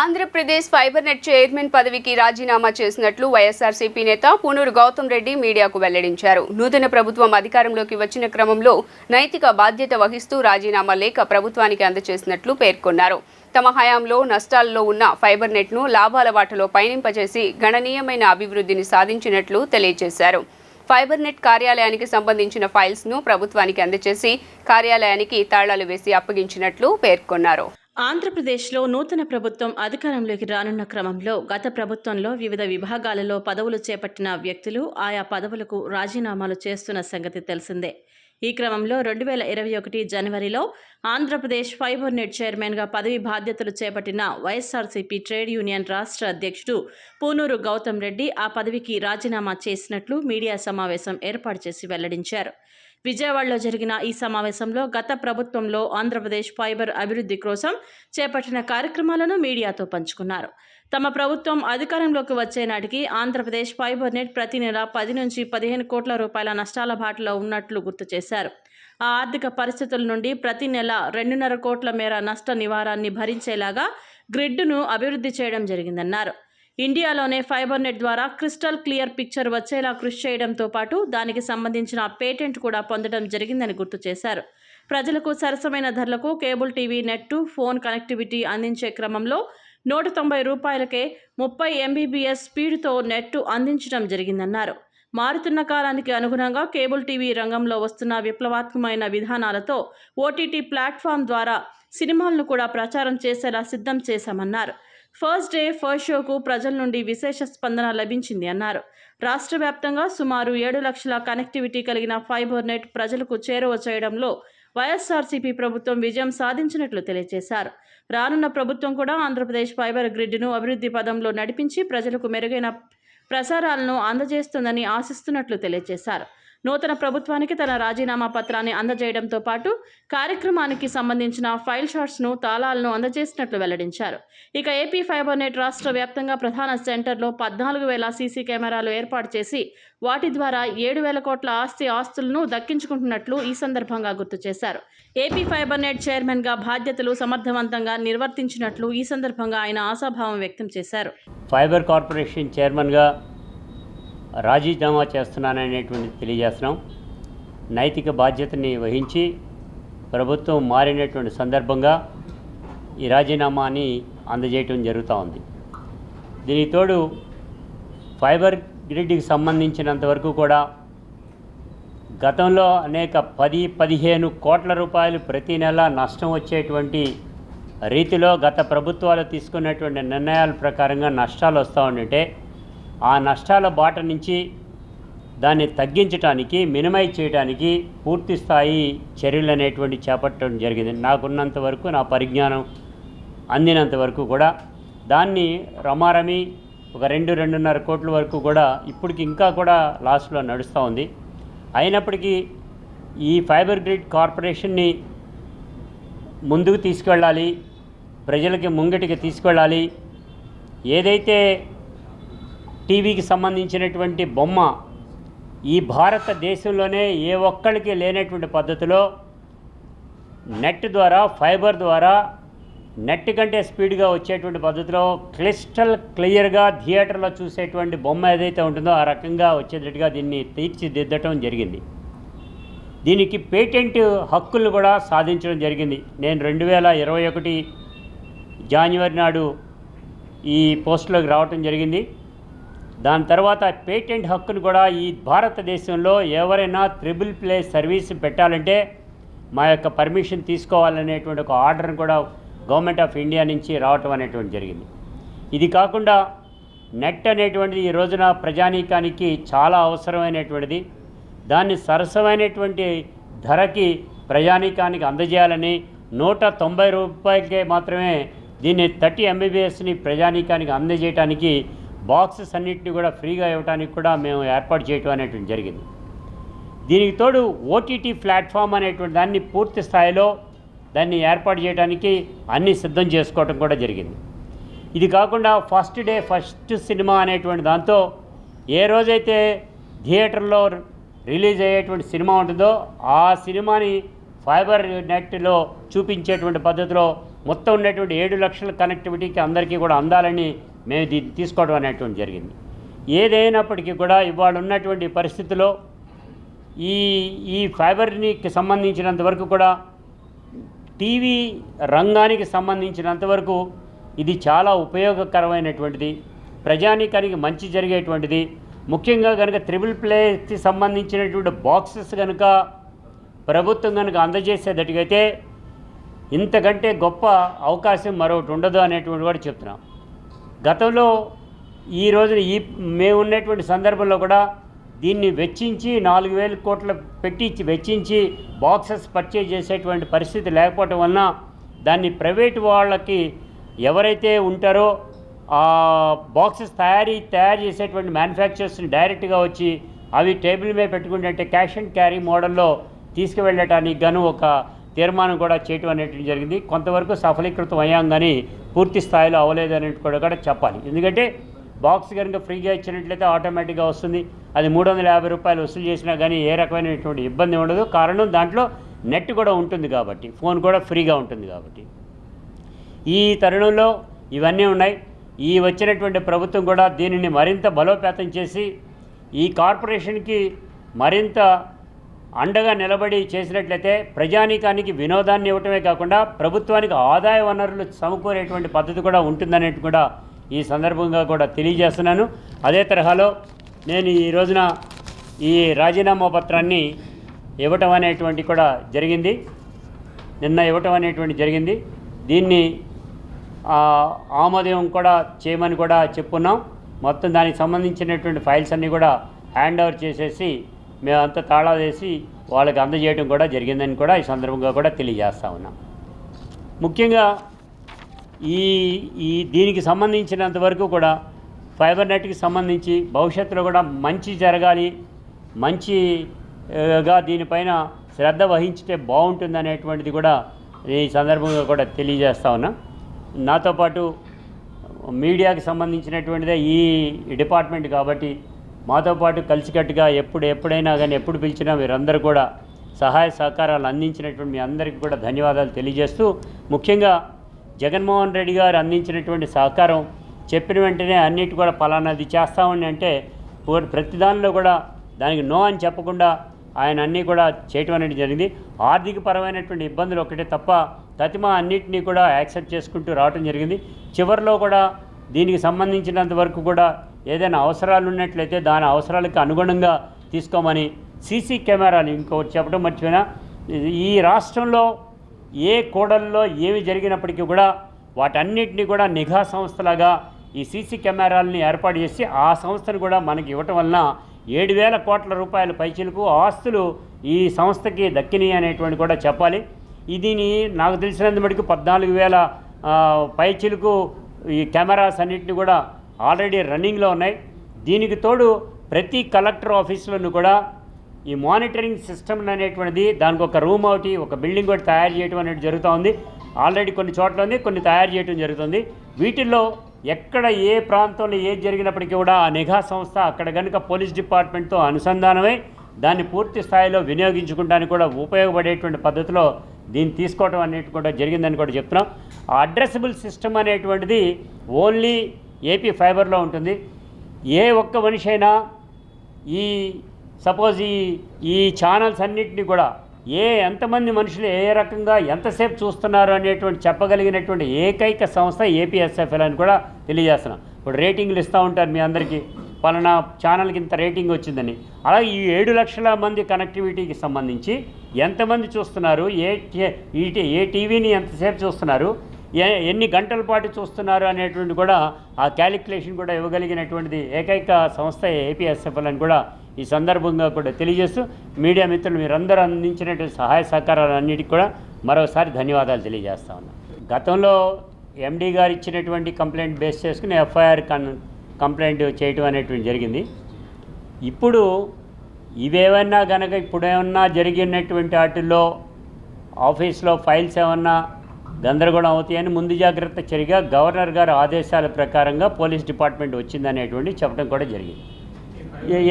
Andhra Pradesh fibre net chairman పదవికి రాజీనామా చేసినట్లు వైఎస్ఆర్సీపీ నేత పూనూరు గౌతమ్ రెడ్డి మీడియాకు వెల్లడించారు. నూతన ప్రభుత్వం అధికారంలోకి వచ్చిన క్రమంలో నైతిక బాధ్యత వహిస్తూ రాజీనామా లేఖ ప్రభుత్వానికి అందజేసినట్లు పేర్కొన్నారు. తమ హయాంలో నష్టాల్లో ఉన్న ఫైబర్ నెట్ను లాభాల వాటలో పయనింపజేసి గణనీయమైన అభివృద్ధిని సాధించినట్లు తెలియజేశారు. ఫైబర్ నెట్ కార్యాలయానికి సంబంధించిన ఫైల్స్ను ప్రభుత్వానికి అందజేసి కార్యాలయానికి తాళాలు వేసి అప్పగించినట్లు పేర్కొన్నారు. ఆంధ్రప్రదేశ్లో నూతన ప్రభుత్వం అధికారంలోకి రానున్న క్రమంలో గత ప్రభుత్వంలో వివిధ విభాగాలలో పదవులు చేపట్టిన వ్యక్తులు ఆయా పదవులకు రాజీనామాలు చేస్తున్న సంగతి తెలిసిందే. ఈ క్రమంలో రెండు వేల ఇరవై ఒకటి జనవరిలో ఆంధ్రప్రదేశ్ ఫైబర్ నెట్ చైర్మన్గా పదవి బాధ్యతలు చేపట్టిన వైఎస్ఆర్సీపీ ట్రేడ్ యూనియన్ రాష్ట్ర అధ్యక్షుడు పూనూరు గౌతమ్ రెడ్డి ఆ పదవికి రాజీనామా చేసినట్లు మీడియా సమావేశం ఏర్పాటు చేసి వెల్లడించారు. విజయవాడలో జరిగిన ఈ సమావేశంలో గత ప్రభుత్వంలో ఆంధ్రప్రదేశ్ ఫైబర్ అభివృద్ధి కోసం చేపట్టిన కార్యక్రమాలను మీడియాతో పంచుకున్నారు. తమ ప్రభుత్వం అధికారంలోకి వచ్చే నాటికి ఆంధ్రప్రదేశ్ ఫైబర్ నెట్ ప్రతి నెల పది నుంచి పదిహేను కోట్ల రూపాయల నష్టాల బాటలో ఉన్నట్లు గుర్తు చేశారు. ఆ ఆర్థిక పరిస్థితుల నుండి ప్రతి నెల రెండున్నర కోట్ల మేర నష్ట నివారాన్ని భరించేలాగా గ్రిడ్ను అభివృద్ధి చేయడం జరిగిందన్నారు. ఇండియాలోనే ఫైబర్ నెట్ ద్వారా క్రిస్టల్ క్లియర్ పిక్చర్ వచ్చేలా కృషి చేయడంతో పాటు దానికి సంబంధించిన పేటెంట్ కూడా పొందడం జరిగిందని గుర్తు చేశారు. ప్రజలకు సరసమైన ధరలకు cable TV net phone connectivity అందించే క్రమంలో నూట తొంభై రూపాయలకే ముప్పై ఎంబీబీఎస్ స్పీడ్తో నెట్టు అందించడం జరిగిందన్నారు. మారుతున్న కాలానికి అనుగుణంగా కేబుల్ టీవీ రంగంలో వస్తున్న విప్లవాత్మకమైన విధానాలతో ఓటీటీ ప్లాట్ఫామ్ ద్వారా సినిమాలను కూడా ప్రచారం చేసేలా సిద్ధం చేశామన్నారు. ఫస్ట్ డే ఫస్ట్ షోకు ప్రజల నుండి విశేష స్పందన లభించింది అన్నారు. రాష్ట్ర వ్యాప్తంగా సుమారు ఏడు లక్షల కనెక్టివిటీ కలిగిన ఫైబర్ నెట్ ప్రజలకు చేరువ చేయడంలో వైఎస్ఆర్సీపీ ప్రభుత్వం విజయం సాధించినట్లు తెలియజేశారు. రానున్న ప్రభుత్వం కూడా ఆంధ్రప్రదేశ్ ఫైబర్ గ్రిడ్ను అభివృద్ధి పదంలో నడిపించి ప్రజలకు మెరుగైన ప్రసారాలను అందజేస్తుందని ఆశిస్తున్నట్లు తెలియజేశారు. నూతన ప్రభుత్వానికి తన రాజీనామా పత్రాన్ని అందజేయడంతో పాటు కార్యక్రమానికి సంబంధించిన ఫైల్ షాట్స్ను తాళాలను అందజేసినట్లు వెల్లడించారు. ఇక ఏపీ ఫైబర్ నెట్ రాష్ట్ర వ్యాప్తంగా ప్రధాన సెంటర్లో పద్నాలుగు వేల సీసీ కెమెరాలు ఏర్పాటు చేసి వాటి ద్వారా ఏడు వేల కోట్ల ఆస్తి ఆస్తులను దక్కించుకుంటున్నట్లు ఈ సందర్భంగా గుర్తు చేశారు. ఏపీ ఫైబర్ నెట్ చైర్మన్గా బాధ్యతలు సమర్థవంతంగా నిర్వర్తించినట్లు ఈ సందర్భంగా ఆయన ఆశాభావం వ్యక్తం చేశారు. ఫైబర్ కార్పొరేషన్ చైర్మన్గా రాజీనామా చేస్తున్నాననేటువంటి తెలియజేస్తున్నాం. నైతిక బాధ్యతని వహించి ప్రభుత్వం మారినటువంటి సందర్భంగా ఈ రాజీనామాని అందజేయటం జరుగుతూ ఉంది. దీనికి తోడు ఫైబర్ గ్రిడ్కి సంబంధించినంత వరకు కూడా గతంలో అనేక పది పదిహేను కోట్ల రూపాయలు ప్రతి నెల నష్టం వచ్చేటువంటి రీతిలో గత ప్రభుత్వాలు తీసుకున్నటువంటి నిర్ణయాల ప్రకారంగా నష్టాలు వస్తూ ఉంటే ఆ నష్టాల బాట నుంచి దాన్ని తగ్గించడానికి మినిమైజ్ చేయడానికి పూర్తి స్థాయి చర్యలు అనేటువంటి చేపట్టడం జరిగింది. నాకున్నంత వరకు నా పరిజ్ఞానం అందినంత వరకు కూడా దాన్ని రమారమి ఒక రెండు రెండున్నర కోట్ల వరకు కూడా ఇప్పటికి ఇంకా కూడా లాస్ట్లో నడుస్తూ ఉంది. అయినప్పటికీ ఈ ఫైబర్ గ్రిడ్ కార్పొరేషన్ని ముందుకు తీసుకెళ్ళాలి ప్రజలకి ముంగటికి తీసుకెళ్ళాలి. ఏదైతే టీవీకి సంబంధించినటువంటి బొమ్మ ఈ భారతదేశంలోనే ఏ ఒక్కరికి లేనటువంటి పద్ధతిలో నెట్ ద్వారా ఫైబర్ ద్వారా నెట్ కంటే స్పీడ్గా వచ్చేటువంటి పద్ధతిలో క్లిస్టల్ క్లియర్గా థియేటర్లో చూసేటువంటి బొమ్మ ఏదైతే ఉంటుందో ఆ రకంగా వచ్చేటట్టుగా దీన్ని తీర్చిదిద్దటం జరిగింది. దీనికి పేటెంట్ హక్కులు కూడా సాధించడం జరిగింది. నేను రెండు వేల ఇరవై ఒకటి జాన్వరి నాడు ఈ పోస్టులోకి రావటం జరిగింది. దాని తర్వాత పేటెంట్ హక్కును కూడా ఈ భారతదేశంలో ఎవరైనా త్రిబుల్ ప్లే సర్వీస్ పెట్టాలంటే మా యొక్క పర్మిషన్ తీసుకోవాలనేటువంటి ఒక ఆర్డర్ని కూడా గవర్నమెంట్ ఆఫ్ ఇండియా నుంచి రావటం అనేటువంటి జరిగింది. ఇది కాకుండా నెట్ అనేటువంటిది ఈ రోజున ప్రజానీకానికి చాలా అవసరమైనటువంటిది. దాన్ని సరసమైనటువంటి ధరకి ప్రజానీకానికి అందజేయాలని నూట తొంభై రూపాయలకే మాత్రమే దీన్ని థర్టీ ఎంబీబీఎస్ని ప్రజానీకానికి అందజేయటానికి బాక్సెస్ అన్నింటినీ కూడా ఫ్రీగా ఇవ్వడానికి కూడా మేము ఏర్పాటు చేయటం అనేటువంటి జరిగింది. దీనికి తోడు ఓటీటీ ప్లాట్ఫామ్ అనేటువంటి దాన్ని పూర్తి స్థాయిలో దాన్ని ఏర్పాటు చేయడానికి అన్ని సిద్ధం చేసుకోవటం కూడా జరిగింది. ఇది కాకుండా ఫస్ట్ డే ఫస్ట్ సినిమా అనేటువంటి దాంతో ఏ రోజైతే థియేటర్లో రిలీజ్ అయ్యేటువంటి సినిమా ఉంటుందో ఆ సినిమాని ఫైబర్ నెట్లో చూపించేటువంటి పద్ధతిలో మొత్తం ఉన్నటువంటి ఏడు లక్షల కనెక్టివిటీకి అందరికీ కూడా అందాలని మేము దీన్ని తీసుకోవడం అనేటువంటి జరిగింది. ఏదైనప్పటికీ కూడా ఇవాళ ఉన్నటువంటి పరిస్థితిలో ఈ ఈ ఫైబర్కి సంబంధించినంత వరకు కూడా టీవీ రంగానికి సంబంధించినంత వరకు ఇది చాలా ఉపయోగకరమైనటువంటిది ప్రజానీకానికి మంచి జరిగేటువంటిది. ముఖ్యంగా కనుక త్రిబుల్ ప్లేకి సంబంధించినటువంటి బాక్సెస్ కనుక ప్రభుత్వం కనుక అందజేసేటట్టుగైతే ఇంతకంటే గొప్ప అవకాశం మరొకటి ఉండదు అనేటువంటి కూడా చెప్తున్నాం. గతంలో ఈ రోజున ఈ మేము ఉన్నటువంటి సందర్భంలో కూడా దీన్ని వెచ్చించి నాలుగు వేల కోట్ల పెట్టించి వెచ్చించి బాక్సెస్ పర్చేజ్ చేసేటువంటి పరిస్థితి లేకపోవటం వలన దాన్ని ప్రైవేట్ వాళ్ళకి ఎవరైతే ఉంటారో ఆ బాక్సెస్ తయారీ తయారు చేసేటువంటి మ్యానుఫ్యాక్చరర్స్ని డైరెక్ట్గా వచ్చి అవి టేబుల్ మీద పెట్టుకుంటే క్యాష్ అండ్ క్యారీ మోడల్లో తీసుకువెళ్ళటానికి గాను ఒక తీర్మానం కూడా చేయటం అనేటువంటి జరిగింది. కొంతవరకు సఫలీకృతం అయ్యాం కానీ పూర్తి స్థాయిలో అవ్వలేదు అనేది కూడా కూడా చెప్పాలి. ఎందుకంటే బాక్స్ కనుక ఫ్రీగా ఇచ్చినట్లయితే ఆటోమేటిక్గా వస్తుంది. అది మూడు వందల యాభై రూపాయలు వసూలు చేసినా కానీ ఏ రకమైనటువంటి ఇబ్బంది ఉండదు. కారణం దాంట్లో నెట్ కూడా ఉంటుంది కాబట్టి ఫోన్ కూడా ఫ్రీగా ఉంటుంది కాబట్టి. ఈ తరుణంలో ఇవన్నీ ఉన్నాయి. ఈ వచ్చినటువంటి ప్రభుత్వం కూడా దీనిని మరింత బలోపేతం చేసి ఈ కార్పొరేషన్కి మరింత అండగా నిలబడి చేసినట్లయితే ప్రజానీకానికి వినోదాన్ని ఇవ్వటమే కాకుండా ప్రభుత్వానికి ఆదాయ వనరులు సమకూరేటువంటి పద్ధతి కూడా ఉంటుందనేది కూడా ఈ సందర్భంగా కూడా తెలియజేస్తున్నాను. అదే తరహాలో నేను ఈ రోజున ఈ రాజీనామా పత్రాన్ని ఇవ్వటం అనేటువంటి కూడా జరిగింది. నిన్న ఇవ్వటం అనేటువంటి జరిగింది. దీన్ని ఆమోదం కూడా చేయమని కూడా చెప్పున్నాం. మొత్తం దానికి సంబంధించినటువంటి ఫైల్స్ అన్నీ కూడా హ్యాండ్ ఓవర్ చేసేసి మేమంతా తాళా వేసి వాళ్ళకి అందజేయడం కూడా జరిగిందని కూడా ఈ సందర్భంగా కూడా తెలియజేస్తా ఉన్నాం. ముఖ్యంగా ఈ ఈ దీనికి సంబంధించినంత వరకు కూడా ఫైబర్ నెట్కి సంబంధించి భవిష్యత్తులో కూడా మంచి జరగాలి మంచిగా దీనిపైన శ్రద్ధ వహించితే బాగుంటుంది అనేటువంటిది కూడా ఈ సందర్భంగా కూడా తెలియజేస్తా ఉన్నా. నాతో పాటు మీడియాకి సంబంధించినటువంటిదే ఈ డిపార్ట్మెంట్ కాబట్టి మాతో పాటు కలిసికట్టుగా ఎప్పుడు ఎప్పుడైనా కానీ ఎప్పుడు పిలిచినా మీరందరూ కూడా సహాయ సహకారాలు అందించినటువంటి మీ అందరికీ కూడా ధన్యవాదాలు తెలియజేస్తూ ముఖ్యంగా జగన్మోహన్ రెడ్డి గారు అందించినటువంటి సహకారం చెప్పిన వెంటనే అన్నిటి కూడా పలానాది చేస్తామని అంటే ప్రతి దానిలో కూడా దానికి నో అని చెప్పకుండా ఆయన అన్నీ కూడా చేయటం అనేది జరిగింది. ఆర్థిక పరమైనటువంటి ఇబ్బందులు ఒకటే తప్ప తతిమ అన్నిటినీ కూడా యాక్సెప్ట్ చేసుకుంటూ రావటం జరిగింది. చివరిలో కూడా దీనికి సంబంధించినంత వరకు కూడా ఏదైనా అవసరాలు ఉన్నట్లయితే దాని అవసరాలకు అనుగుణంగా తీసుకోమని సీసీ కెమెరాలు ఇంకొకటి చెప్పడం మర్చిపోయినా. ఈ రాష్ట్రంలో ఏ కోడల్లో ఏమి జరిగినప్పటికీ కూడా వాటన్నిటిని కూడా నిఘా సంస్థలాగా ఈ సీసీ కెమెరాలని ఏర్పాటు చేసి ఆ సంస్థను కూడా మనకి ఇవ్వటం వలన ఏడు వేల కోట్ల రూపాయల పైచీలకు ఆస్తులు ఈ సంస్థకి దక్కినాయి అనేటువంటి కూడా చెప్పాలి. ఇదిని నాకు తెలిసినంత మటుకు పద్నాలుగు వేల ఆ, పైచీలకు ఈ కెమెరాస్ అన్నిటిని కూడా ఆల్రెడీ రన్నింగ్లో ఉన్నాయి. దీనికి తోడు ప్రతి కలెక్టర్ ఆఫీసులను కూడా ఈ మానిటరింగ్ సిస్టమ్ అనేటువంటిది దానికి ఒక రూమ్ ఒకటి ఒక బిల్డింగ్ ఒకటి తయారు చేయడం అనేది జరుగుతూ ఉంది. ఆల్రెడీ కొన్ని చోట్ల ఉంది కొన్ని తయారు చేయడం జరుగుతుంది. వీటిల్లో ఎక్కడ ఏ ప్రాంతంలో ఏది జరిగినప్పటికీ కూడా ఆ నిఘా సంస్థ అక్కడ కనుక పోలీస్ డిపార్ట్మెంట్తో అనుసంధానమై దాన్ని పూర్తి స్థాయిలో వినియోగించుకోవడానికి కూడా ఉపయోగపడేటువంటి పద్ధతిలో దీన్ని తీసుకోవడం అనేది కూడా జరిగిందని కూడా చెప్తున్నాం. ఆ అడ్రసబుల్ సిస్టమ్ అనేటువంటిది ఓన్లీ ఏపీ ఫైబర్లో ఉంటుంది. ఏ ఒక్క మనిషి అయినా ఈ సపోజ్ ఈ ఈ ఛానల్స్ అన్నింటినీ కూడా ఏ ఎంతమంది మనుషులు ఏ రకంగా ఎంతసేపు చూస్తున్నారు అనేటువంటి చెప్పగలిగినటువంటి ఏకైక సంస్థ ఏపీఎస్ఎఫ్ఎల్ అని కూడా తెలియజేస్తున్నాం. ఇప్పుడు రేటింగ్లు ఇస్తూ ఉంటారు మీ అందరికీ. పలానా ఛానల్కి ఇంత రేటింగ్ వచ్చిందని. అలాగే ఈ ఏడు లక్షల మంది కనెక్టివిటీకి సంబంధించి ఎంతమంది చూస్తున్నారు? ఏ ఈ ఏ టీవీని ఎంతసేపు చూస్తున్నారు? ఎన్ని గంటల పాటు చూస్తున్నారు అనేటువంటి కూడా ఆ క్యాలిక్యులేషన్ కూడా ఇవ్వగలిగినటువంటిది ఏకైక సంస్థ ఏపీఎస్ఎఫ్ఎల్ అని కూడా ఈ సందర్భంగా కూడా తెలియజేస్తూ మీడియా మిత్రులు మీరందరూ అందించినటువంటి సహాయ సహకారాలు అన్నిటికీ కూడా మరోసారి ధన్యవాదాలు తెలియజేస్తా ఉన్నాను గతంలో ఎండీ గారు ఇచ్చినటువంటి కంప్లైంట్ బేస్ చేసుకుని ఎఫ్ఐఆర్ కన్ కంప్లైంట్ చేయటం అనేటువంటి జరిగింది. ఇప్పుడు ఇవేమన్నా కనుక ఇప్పుడు ఏమన్నా జరిగినటువంటి వాటిల్లో ఆఫీస్లో ఫైల్స్ ఏమన్నా గందరగోళం అవుతాయని ముందు జాగ్రత్త చర్యగా గవర్నర్ గారి ఆదేశాల ప్రకారంగా పోలీస్ డిపార్ట్మెంట్ వచ్చిందనేటువంటి చెప్పడం కూడా జరిగింది.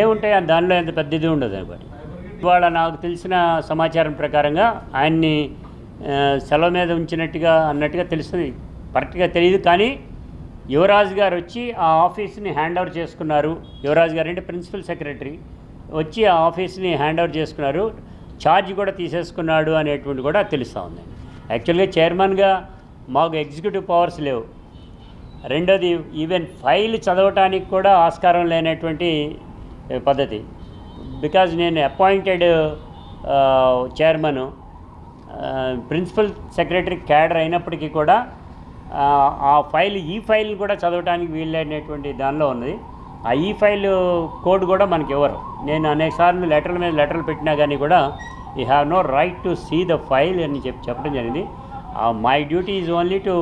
ఏముంటాయి దానిలో ఎంత పెద్దది ఉండదు అనమాట ఇవాళ నాకు తెలిసిన సమాచారం ప్రకారంగా ఆయన్ని సెలవు మీద ఉంచినట్టుగా అన్నట్టుగా తెలుస్తుంది. కరెక్ట్గా తెలియదు కానీ యువరాజ్ గారు వచ్చి ఆ ఆఫీస్ని హ్యాండ్ ఓవర్ చేసుకున్నారు. యువరాజ్ గారు అంటే ప్రిన్సిపల్ సెక్రటరీ. వచ్చి ఆ ఆఫీస్ని హ్యాండ్ ఓవర్ చేసుకున్నారు. ఛార్జ్ కూడా తీసేసుకున్నాడు అనేటువంటి కూడా తెలుస్తూ ఉంది. యాక్చువల్గా చైర్మన్గా మాకు ఎగ్జిక్యూటివ్ పవర్స్ లేవు. రెండోది ఈవెన్ ఫైల్ చదవటానికి కూడా ఆస్కారం లేనటువంటి పద్ధతి. బికాజ్ నేను appointed chairman principal secretary cadre అయినప్పటికీ కూడా ఆ, ఫైల్ ఈ ఫైల్ కూడా చదవడానికి వీలైనటువంటి దానిలో ఉన్నది. ఆ ఈ ఫైల్ కోడ్ కూడా మనకి ఇవ్వరు నేను అనేక సార్లు లెటర్ల మీద లెటర్లు పెట్టినా కానీ కూడా you have no right to see the file అని చెప్పి చెప్పడం జరిగింది. My duty is only to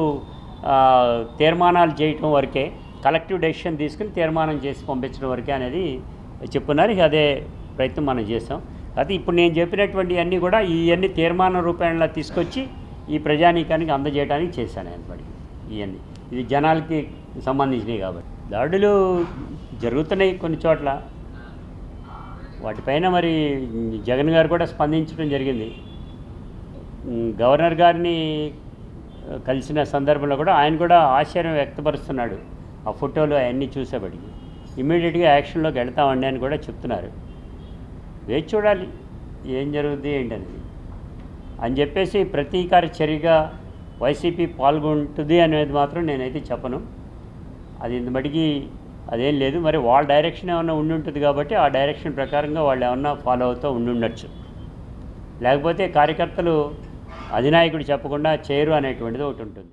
తీర్మానాలు చేయటం వరకే కలెక్టివ్ డెసిషన్ తీసుకుని తీర్మానం చేసి పంపించడం వరకే అనేది చెప్పున్నారు. అదే ప్రయత్నం మనం చేస్తాం. అయితే ఇప్పుడు నేను చెప్పినటువంటి అన్నీ కూడా ఇవన్నీ తీర్మాన రూపంలో తీసుకొచ్చి ఈ ప్రజానీకానికి అందజేయడానికి చేశాను అనమాట ఇవన్నీ ఇది జనాలకి సంబంధించినవి కాబట్టి. దాడులు జరుగుతున్నాయి కొన్ని చోట్ల. వాటిపైన మరి జగన్ గారు కూడా స్పందించడం జరిగింది. గవర్నర్ గారిని కలిసిన సందర్భంలో కూడా ఆయన కూడా ఆశ్చర్యం వ్యక్తపరుస్తున్నాడు. ఆ ఫోటోలు అవన్నీ చూసేబడికి ఇమ్మీడియట్గా యాక్షన్లోకి వెళ్తామండి అని కూడా చెప్తున్నారు. వేచి చూడాలి ఏం జరుగుద్ది ఏంటనేది. అని చెప్పేసి ప్రతీకార చర్యగా వైసీపీ పాల్గొంటుంది అనేది మాత్రం నేనైతే చెప్పను. అది ఇంతమటికి అదేం లేదు మరి వాళ్ళ డైరెక్షన్ ఏమన్నా ఉండి ఉంటుంది కాబట్టి ఆ డైరెక్షన్ ప్రకారంగా వాళ్ళు ఏమన్నా ఫాలో అవుతూ ఉండి ఉండొచ్చు. లేకపోతే కార్యకర్తలు అధినాయకుడు చెప్పకుండా చేయరు అనేటువంటిది ఒకటి ఉంటుంది.